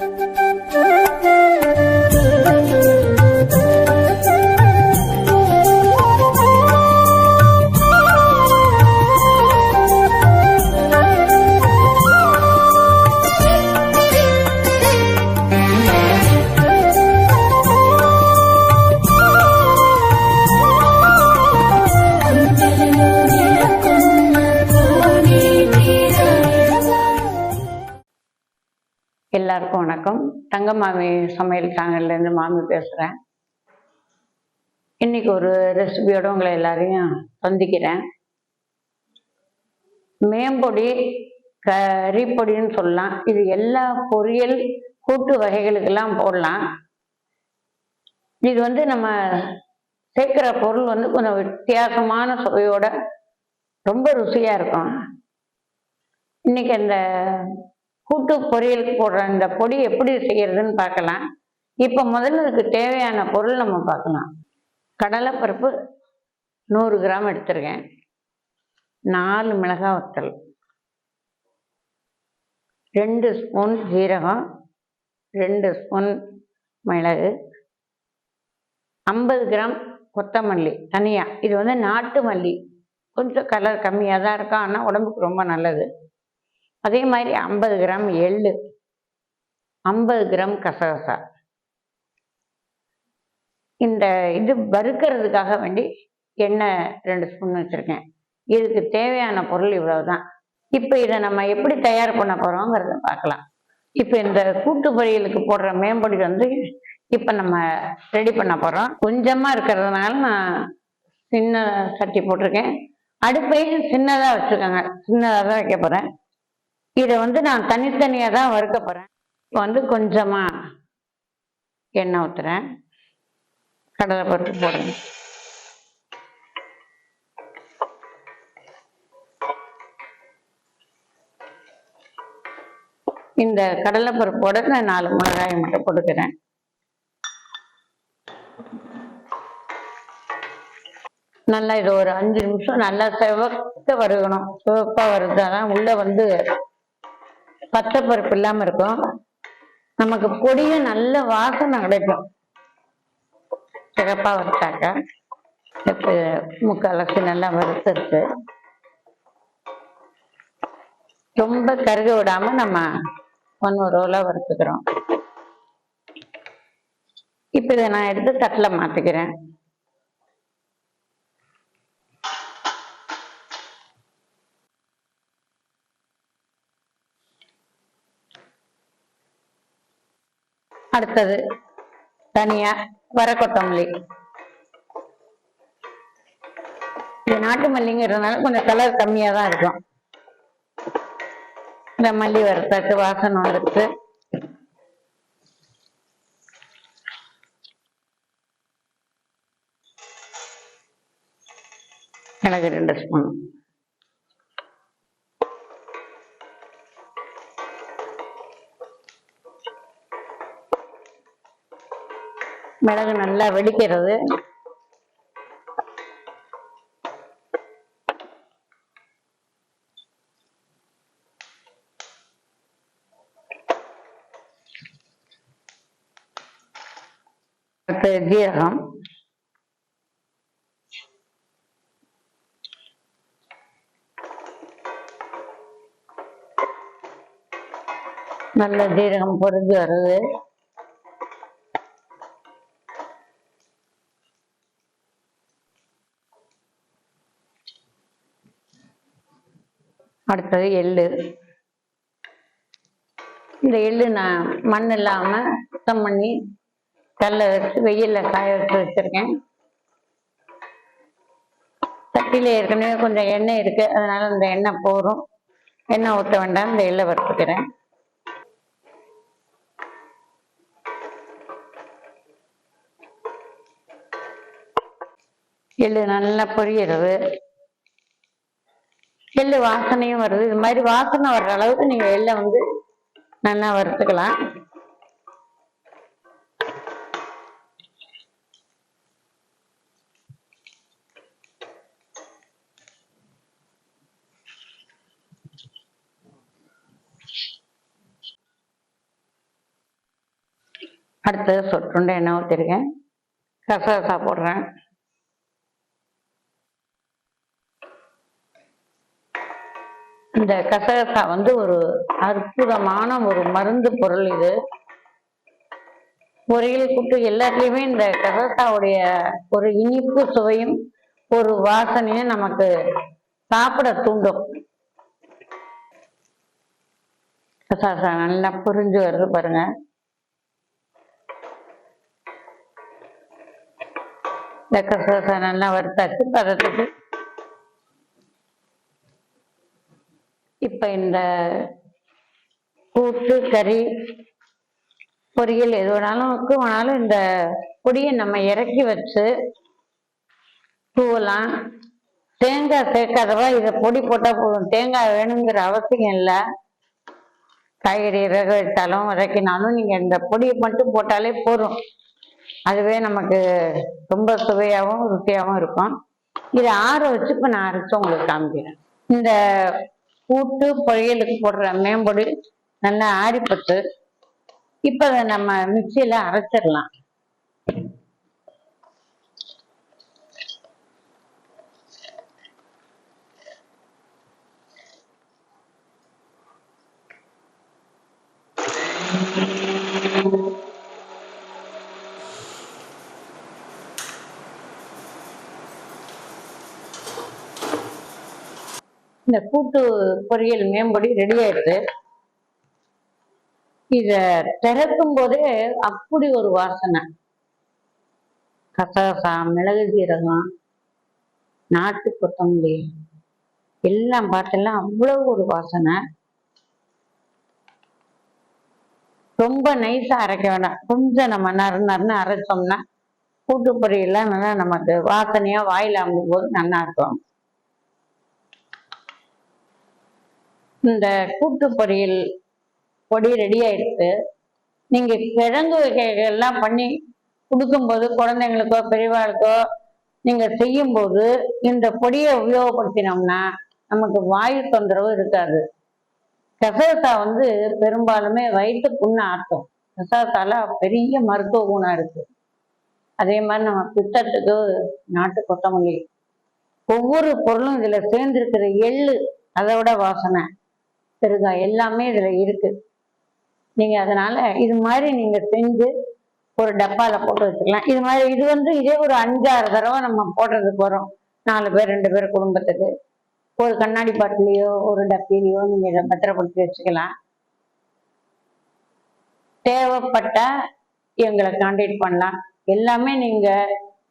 Música எல்லாருக்கும் வணக்கம். தங்க மாமி சமையல் சேனல்லேருந்து மாமி பேசுகிறேன் இன்னைக்கு ஒரு ரெசிபியோட உங்களை எல்லாரையும் சந்திக்கிறேன். மேம்பொடி கறிப்பொடின்னு சொல்லலாம். இது எல்லா பொரியல் கூட்டு வகைகளுக்கெல்லாம் போடலாம். இது வந்து நம்ம சேர்க்குற பொருள் வந்து கொஞ்சம் வித்தியாசமான சுவையோட ரொம்ப ருசியாக இருக்கும். இன்னைக்கு அந்த கூட்டு பொரியல் போடுற இந்த பொடி எப்படி செய்யறதுன்னு பார்க்கலாம். இப்போ முதல்ல இதுக்கு தேவையான பொருள் நம்ம பார்க்கலாம். கடலைப்பருப்பு நூறு கிராம் எடுத்திருக்கேன். நாலு மிளகாய் வத்தல். ரெண்டு ஸ்பூன் ஜீரகம். ரெண்டு ஸ்பூன் மிளகு. ஐம்பது கிராம் கொத்தமல்லி தனியாக இது வந்து நாட்டு மல்லி. கொஞ்சம் கலர் கம்மியாக தான் இருக்கும். ஆனால் உடம்புக்கு ரொம்ப நல்லது. அதே மாதிரி ஐம்பது கிராம் எள்ளு ஐம்பது கிராம் கசகசா. இந்த இது வறுக்கிறதுக்காக வேண்டி எண்ணெய் ரெண்டு ஸ்பூன் வச்சுருக்கேன். இதுக்கு தேவையான பொருள் இவ்வளவுதான். இப்போ இதை நம்ம எப்படி தயார் பண்ண போகிறோங்கிறத பார்க்கலாம். இப்போ இந்த கூட்டு பொரியலுக்கு போடுற மேம்பொடி வந்து இப்போ நம்ம ரெடி பண்ண போகிறோம் கொஞ்சமாக இருக்கிறதுனால நான் சின்ன சட்டி போட்டிருக்கேன். அடுப்பையும் சின்னதாக வச்சுருக்காங்க. சின்னதாக தான் வைக்க போகிறேன் இதை வந்து நான் தனித்தனியாக தான் வறுக்க போகிறேன் இப்போ வந்து கொஞ்சமாக எண்ணெய் ஊற்றுறேன் கடலை பருப்பு போடுறேன். இந்த கடலைப்பருப்போட நான் நாலு மிளகாய் மட்டும் கொடுக்குறேன் நல்லா இது ஒரு அஞ்சு நிமிஷம் நல்லா செவக்க வருகணும் சிவப்பாக வருதாதான் உள்ள வந்து பச்சை பருப்பு இல்லாம இருக்கும். நமக்கு பொடியும் நல்ல வாசனை கிடைக்கும். சிறப்பா வறுத்தாக்க. இப்போ நல்லா வறுத்துருக்கு ரொம்ப கருக விடாம நம்ம ஒன்று ரோலா வறுத்துக்கிறோம். இப்போ இதை நான் எடுத்து தட்டில் மாத்திக்கிறேன். அடுத்தது தனியா வர கொத்தமல்லி. இது நாட்டு மல்லிங்கிறதுனால கொஞ்சம் கலர் கம்மியா தான் இருக்கும். இந்த மல்லி வறுத்தாச்சு வாசனை வந்துருச்சு எனக்கு ரெண்டு ஸ்பூன் மிளகு நல்லா வெடிக்கிறது. அடுத்து ஜீரகம். நல்ல ஜீரகம் பொரிஞ்சு வருது. அடுத்தது எள்ளு. இந்த எள்ளு நான் மண் இல்லாம சுத்தம் பண்ணி கல்லை வச்சு வெயிலில் காய வச்சு வச்சிருக்கேன். சட்டியில ஏற்கனவே கொஞ்சம் எண்ணெய் இருக்கு. அதனால இந்த எண்ணெய் போதும். எண்ணெய் ஊற்ற வேண்டாம். இந்த எள்ளை வறுத்துக்கிறேன். எள்ளு நல்லா பொரியறது. எள்ளு வாசனையும் வருது. இது மாதிரி வாசனை வர்ற அளவுக்கு நீங்க வெளில வந்து நல்லா வறுத்துக்கலாம். அடுத்தது சொட்டுண்டு எண்ணெய் ஊற்றிருக்கேன் கசகசா போடுறேன். இந்த கசகசா வந்து ஒரு அற்புதமான ஒரு மருந்து பொருள் இது. பொரியல் கூட்டு எல்லாத்துலேயுமே இந்த கசகசாவுடைய ஒரு இனிப்பு சுவையும் ஒரு வாசனையும் நமக்கு சாப்பிட தூண்டும். கசகசா நல்லா புரிஞ்சு வருது பாருங்க. இந்த கசகசா நல்லா வறுத்தாச்சு. பதத்துக்கு இப்ப இந்த கூட்டு கறி பொரியல் எது வேணாலும் வேணாலும் இந்த பொடியை நம்ம இறக்கி வச்சு தூவலாம். தேங்காய் சேர்க்காதவா இதை பொடி போட்டால் போதும். தேங்காய் வேணுங்கிற அவசியம் இல்லை. காய்கறி வேக வச்சாலும் இறக்கினாலும் நீங்கள் இந்த பொடியை மட்டும் போட்டாலே போதும். அதுவே நமக்கு ரொம்ப சுவையாகவும் ருசியாகவும் இருக்கும். இதை ஆற வச்சு இப்போ நான் அரைச்சு உங்களுக்கு காமிக்கிறேன். இந்த கூட்டு பொரியலுக்கு போடுற மேம்பொடி நல்லா ஆறிப்பட்டு இப்போ அதை நம்ம மிக்சியில் அரைச்சிடலாம். இந்த கூட்டு பொரியல் மேம்படி ரெடி ஆயிடுது. இத திறக்கும் போதே அப்படி ஒரு வாசனை. கசகசா மிளகு சீரகம் நாட்டு கொத்தமல்லி எல்லாம் பார்த்தெல்லாம் அவ்வளவு ஒரு வாசனை. ரொம்ப நைஸா அரைக்க வேண்டாம் கொஞ்சம் நம்ம நறு நறுன்னு அரைச்சோம்னா கூட்டு பொரியல்லாம் நல்லா நமக்கு வாசனையா வாயில் அமுக்கும் போது நல்லா இருக்கும். இந்த கூட்டு பொரியல் பொடி ரெடி ஆயிடுச்சு நீங்க கிழங்கு எல்லாம் பண்ணி கொடுக்கும்போது குழந்தைங்களுக்கோ பெரியவாளுக்கோ நீங்க செய்யும்போது இந்த பொடியை உபயோகப்படுத்தினோம்னா நமக்கு வாயு தொந்தரவு இருக்காது. கசகசா வந்து பெரும்பாலுமே வயிற்று புண்ணை ஆட்டும். கசகசால பெரிய மருத்துவ குணம் இருக்கு. அதே மாதிரி நம்ம பித்தத்துக்கு நாட்டு கொத்தமல்லி. ஒவ்வொரு பொருளும் இதுல சேர்ந்திருக்கிற எள்ளு அதை விட வாசனை. பெருகாய் எல்லாமே இதுல இருக்கு. நீங்க அதனால இது மாதிரி நீங்க செஞ்சு ஒரு டப்பால போட்டு வச்சுக்கலாம். இது மாதிரி இது வந்து இதே ஒரு அஞ்சாறு தடவை நம்ம போடுறதுக்கு வரும். நாலு பேர் ரெண்டு பேர் குடும்பத்துக்கு. ஒரு கண்ணாடி பாட்டிலையோ ஒரு டப்பிலையோ நீங்க இதை பத்திரப்படுத்தி வச்சுக்கலாம். தேவைப்பட்ட எங்களை கான்டாக்ட் பண்ணலாம். எல்லாமே நீங்க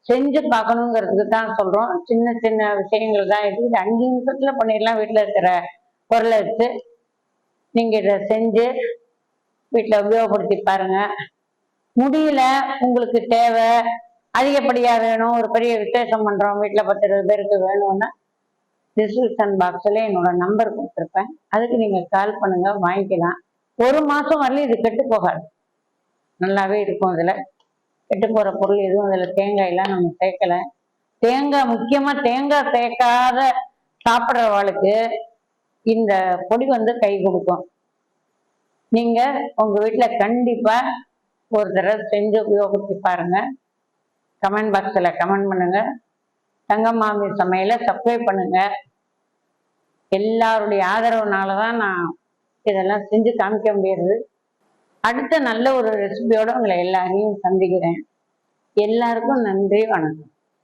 செஞ்சு பார்க்கணுங்கிறதுக்கு தான் சொல்றோம். சின்ன சின்ன விஷயங்கள் தான். இது இது அஞ்சு நிமிஷத்துல பண்ணிடலாம். வீட்டுல இருக்கிற பொருளை வச்சு நீங்க இதை செஞ்சு வீட்டில் உபயோகப்படுத்தி பாருங்க. முடியல உங்களுக்கு தேவை. அதிகப்படியா வேணும். ஒரு பெரிய விசேஷம் பண்றோம். வீட்டில் பத்து இருபது பேருக்கு வேணும்னா டிஸ்கிரிப்ஷன் பாக்ஸ்ல என்னோட நம்பர் கொடுத்துருப்பேன். அதுக்கு நீங்க கால் பண்ணுங்க. வாங்கிக்கலாம். ஒரு மாசம் வரலையும் இது கெட்டு போகாது. நல்லாவே இருக்கும் இதுல. கெட்டு போற பொருள் எதுவும் அதுல தேங்காய் எல்லாம் நம்ம சேர்க்கல தேங்காய் முக்கியமா தேங்காய் சேர்க்காத சாப்பிட்றவாளுக்கு இந்த பொடி வந்து கை கொடுக்கும். நீங்க உங்க வீட்டுல கண்டிப்பா ஒரு தடவை செஞ்சு உபயோகிச்சு பாருங்க. கமெண்ட் பாக்ஸ்ல கமெண்ட் பண்ணுங்க. தங்கமாமி சமையலை சப்ஸ்கிரைப் பண்ணுங்க. எல்லாருடைய ஆதரவுனால தான் நான் இதெல்லாம் செஞ்சு காமிக்க முடியாது. அடுத்த நல்ல ஒரு ரெசிபியோட உங்களை எல்லாரையும் சந்திக்கிறேன். எல்லாருக்கும் நன்றி வணக்கம்.